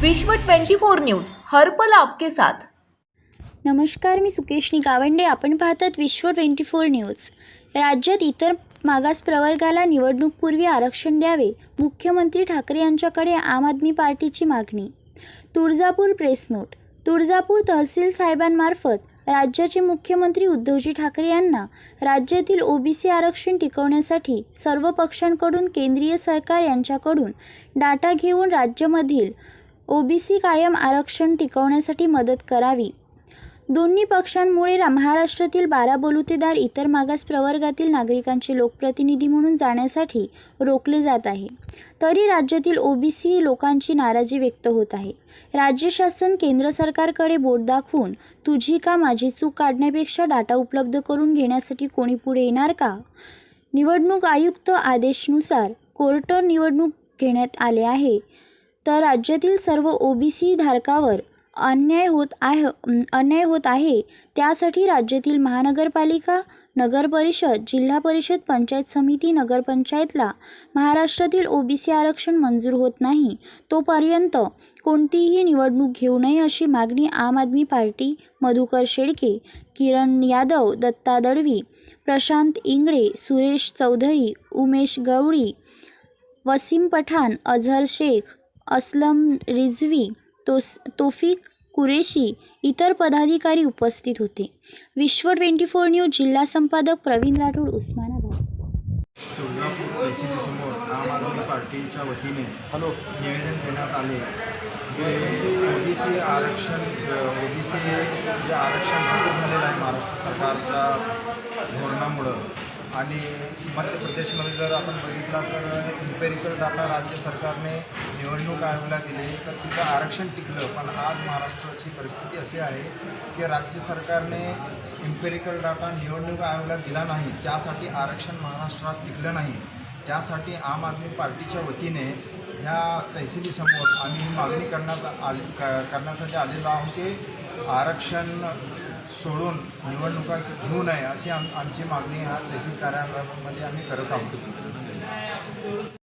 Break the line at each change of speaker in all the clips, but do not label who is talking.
विश्व 24 न्यूज हर्पल आपके साथ.
नमस्कार मी सुकेशनी गावंडे आपण पाहतात विश्व ट्वेंटी फोर न्यूज. राज्यात इतर मागास प्रवर्गाला निवडणूकपूर्वी आरक्षण द्यावे मुख्यमंत्री ठाकरे यांच्याकडे आम आदमी पार्टीची मागणी. तुळजापूर प्रेस नोट तुळजापूर तहसील साहेबांमार्फत राज्याचे मुख्यमंत्री उद्धवजी ठाकरे यांना राज्यातील ओबीसी आरक्षण टिकवण्यासाठी सर्व पक्षांकडून केंद्रीय सरकार यांच्याकडून डाटा घेऊन राज्यामधील ओबीसी कायम आरक्षण टिकवण्यासाठी मदत करावी. दोन्ही पक्षांमुळे महाराष्ट्रातील बारा बलुतेदार इतर मागास प्रवर्गातील नागरिकांचे लोकप्रतिनिधी म्हणून जाण्यासाठी रोखले जात आहे. तरी राज्यातील ओबीसी लोकांची नाराजी व्यक्त होत आहे. राज्य शासन केंद्र सरकारकडे बोट दाखवून तुझी का माझी चूक काढण्यापेक्षा डाटा उपलब्ध करून घेण्यासाठी कोणी पुढे येणार का? निवडणूक आयुक्त आदेशनुसार कोर्ट निवडणूक घेण्यात आले आहे. तर राज्यातील सर्व ओबीसी धारकावर अन्याय होत आहे अन्याय होत आहे. त्यासाठी राज्यातील महानगरपालिका नगर परिषद जिल्हा परिषद पंचायत समिती नगरपंचायतला महाराष्ट्रातील ओबीसी आरक्षण मंजूर होत नाही. तोपर्यंत कोणतीही निवडणूक घेऊ नये अशी मागणी आम आदमी पार्टी मधुकर शेळके किरण यादव दत्ता दळवी प्रशांत इंगळे सुरेश चौधरी उमेश गवळी वसीम पठाण अझहर शेख असलम रिझवी तोस तोफिक कुरेशी इतर पदाधिकारी उपस्थित होते. विश्व ट्वेंटी फोर न्यूज जिल्हा संपादक प्रवीण राठोड उस्मानाबाद.
तुळजापूर परिस्थितीसमोर आम आदमी पार्टीच्या वतीने हॅलो. निवेदन देण्यात आले. ओबीसी आरक्षण ओबीसी जे आरक्षण रद्द झालेलं आहे महाराष्ट्र सरकारच्या आणि मध्य प्रदेशमध्ये जर आपण बघितला तर इम्पेरिकल डाटा राज्य सरकारने निवडणूक आयोगाला दिले तर तिथं आरक्षण टिकलं. पण आज महाराष्ट्राची परिस्थिती अशी आहे की राज्य सरकारने इम्पेरिकल डाटा निवडणूक आयोगाला दिला नाही. त्यासाठी आरक्षण महाराष्ट्रात टिकलं नाही. त्यासाठी आम आदमी पार्टीच्या वतीने ह्या तहसीलीसमोर आम्ही ही मागणी करण्यात आले क करण्यासाठी आलेलो आहोत की आरक्षण सोडून निवडणुका घेऊ नये अशी आम आमची मागणी ह्या तहसील कार्यालयामध्ये आम्ही करत आहोत.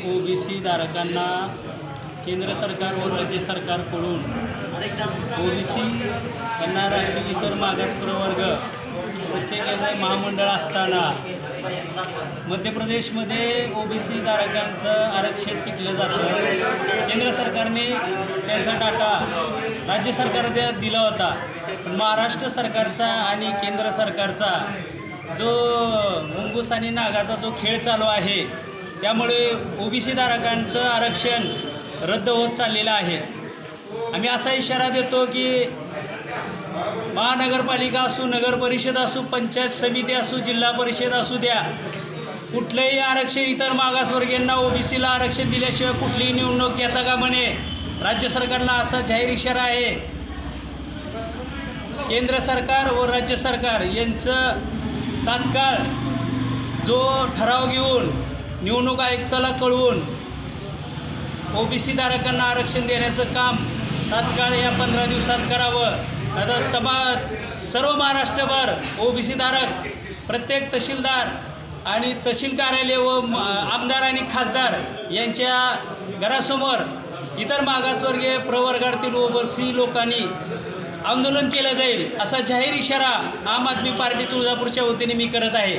ओ बी सी धारकांना केंद्र सरकार व राज्य सरकारकडून ओबीसी यांना राज्य इतर मागास प्रवर्ग प्रत्येकाचं महामंडळ असताना मध्य प्रदेशमध्ये ओ बी सी धारकांचं आरक्षण टिकलं जातं. केंद्र सरकारने त्यांचा डाटा राज्य सरकारने दिला होता. पण महाराष्ट्र सरकारचा आणि केंद्र सरकारचा जो मुंगूस आणि नागाचा जो खेळ चालू आहे त्यामुळे ओबीसी धारकांचं आरक्षण रद्द होत चाललेलं आहे. आम्ही असा इशारा देतो की महानगरपालिका असू नगर परिषद असू पंचायत समिती असू जिल्हा परिषद असू द्या कुठलंही आरक्षण इतर मागासवर्गीयांना ओबीसीला आरक्षण दिल्याशिवाय कुठलीही निवडणूक घेता का म्हणे राज्य सरकारला असा जाहीर इशारा आहे. केंद्र सरकार व राज्य सरकार यांचं तात्काळ जो ठराव घेऊन निवडणूक आयुक्ताला कळवून ओबीसी धारकांना आरक्षण देण्याचं काम तात्काळ या पंधरा दिवसात करावं. आता तमा सर्व महाराष्ट्रभर ओबीसी धारक प्रत्येक तहसीलदार आणि तहसील कार्यालय व आमदार आणि खासदार यांच्या घरासमोर इतर मागासवर्गीय प्रवर्गातील ओबीसी लोकांनी आंदोलन केलं जाईल असा जाहीर इशारा आम आदमी पार्टी तुळजापूरच्या वतीने मी करत आहे.